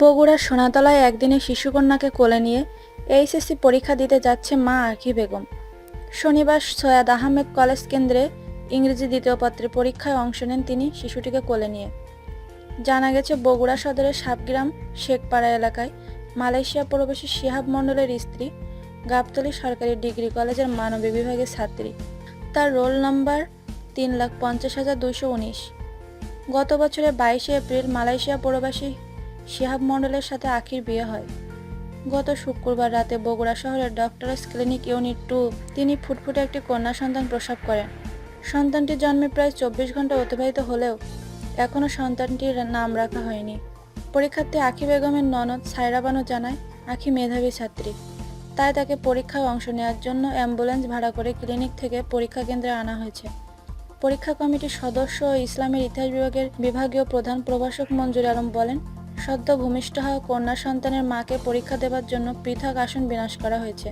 বগুড়ার সোনাতলায় একদিনে শিশুকন্যাকে কোলে নিয়ে এইচএসসি পরীক্ষা দিতে যাচ্ছে মা আঁকি বেগম। শনিবার সৈয়দ আহমেদ কলেজ কেন্দ্রে ইংরেজি দ্বিতীয় পত্রে পরীক্ষায় অংশ নেন তিনি শিশুটিকে কোলে নিয়ে। জানা গেছে, বগুড়া সদরের সাবগ্রাম শেখপাড়া এলাকায় মালয়েশিয়া প্রবাসী শিহাব মণ্ডলের স্ত্রী গাবতলী সরকারি ডিগ্রি কলেজের মানবিক বিভাগের ছাত্রী। তার রোল নাম্বার তিন লাখ পঞ্চাশ হাজার দুইশো উনিশ। গত বছরের বাইশে এপ্রিল মালয়েশিয়া প্রবাসী শিহাব মণ্ডলের সাথে আখির বিয়ে হয়। গত শুক্রবার রাতে বগুড়া শহরের ডক্টরস ক্লিনিক ইউনিট টু তিনি ফুটফুটে একটি কন্যা সন্তান প্রসব করেন। সন্তানটির জন্মে প্রায় চব্বিশ ঘণ্টা অতিবাহিত হলেও এখনও সন্তানটির নাম রাখা হয়নি। পরীক্ষার্থী আখি বেগমের ননদ সায়রা বানু জানায়, আখি মেধাবী ছাত্রী। তাই তাকে পরীক্ষায় অংশ নেওয়ার জন্য অ্যাম্বুলেন্স ভাড়া করে ক্লিনিক থেকে পরীক্ষা কেন্দ্রে আনা হয়েছে। পরীক্ষা কমিটির সদস্য ও ইসলামের ইতিহাস বিভাগের বিভাগীয় প্রধান প্রভাষক মঞ্জুর আলম বলেন, সদ্য ভূমিষ্ঠ হওয়া কন্যা সন্তানের মাকে পরীক্ষা দেওয়ার জন্য পৃথক আসন বিনাশ করা হয়েছে।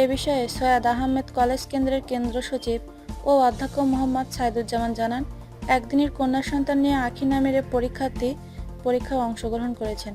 এ বিষয়ে সৈয়দ আহমেদ কলেজ কেন্দ্রের কেন্দ্র সচিব ও অধ্যক্ষ মোহাম্মদ সাইদুজ্জামান জানান, একদিনের কন্যা সন্তান নিয়ে আখি নামের পরীক্ষার্থী পরীক্ষায় অংশগ্রহণ করেছেন।